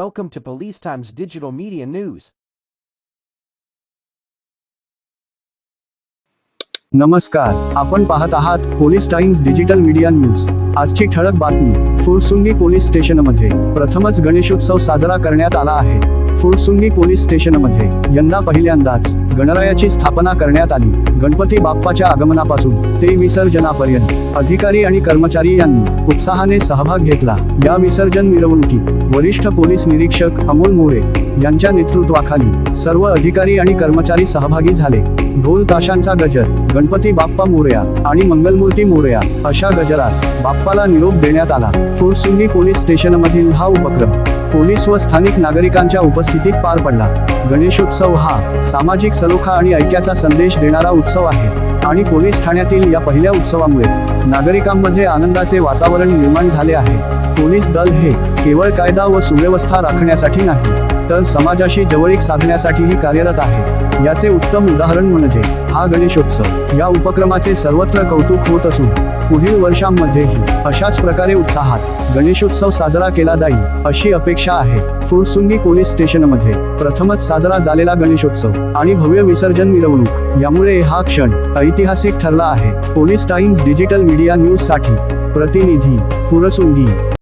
Welcome to Police Times Digital Media News. नमस्कार आपण पाहत आहात police times digital media news आजची ठळक बातमी फुरसुंगी पोलीस स्टेशनमध्ये. प्रथमच गणेशोत्सव साजरा करण्यात आला आहे. फुरसुंगी पोलीस स्टेशनमध्ये यंदा पहिल्यांदाच. गणरायाची स्थापना करण्यात आली. गणपती बाप्पाच्या आगमनापासून ते विसर्जनापर्यंत अधिकारी आणि कर्मचारी यांनी उत्साहाने सहभाग घेतला. या विसर्जन मिरवणुकीत वरिष्ठ पोलीस निरीक्षक अमोल मोरे यांच्या नेतृत्वाखाली सर्व अधिकारी आणि कर्मचारी सहभागी झाले. ढोल ताशांचा गजर गणपती बाप्पा मोरया आणि मंगलमूर्ती मोरया अशा गजरात बाप्पाला निरोप देण्यात आला. फुरसुंगी पोलीस स्टेशनमधील हा उपक्रम पोलीस व स्थानिक नागरिकांच्या उपस्थितीत पार पडला. गणेशोत्सव हा सामाजिक सलोखा आणि ऐक्याचा संदेश देणारा उत्सव आहे आणि पोलीस ठाण्यातील या पहिल्या उत्सवामुळे नागरिकांमध्ये आनंदाचे वातावरण निर्माण झाले आहे. पोलीस दल हे केवळ कायदा व सुव्यवस्था राखण्यासाठी नाही तर समाजाशी जवळीक साधण्यासाठीही कार्यरत आहे. याचे उत्तम उदाहरण म्हणजे हा गणेशोत्सव. या उपक्रमाचे सर्वत्र कौतुक होत असून पुढील वर्षांमध्येही अशाच प्रकारे उत्साहात गणेशोत्सव साजरा केला जाईल अशी अपेक्षा आहे. फुरसुंगी पोलीस स्टेशनमध्ये प्रथमच साजरा झालेला गणेशोत्सव आणि भव्य विसर्जन मिरवणूक. यामुळे हा क्षण ऐतिहासिक ठरला आहे. पोलीस टाइम्स डिजिटल मीडिया न्यूजसाठी प्रतिनिधी फुरसुंगी.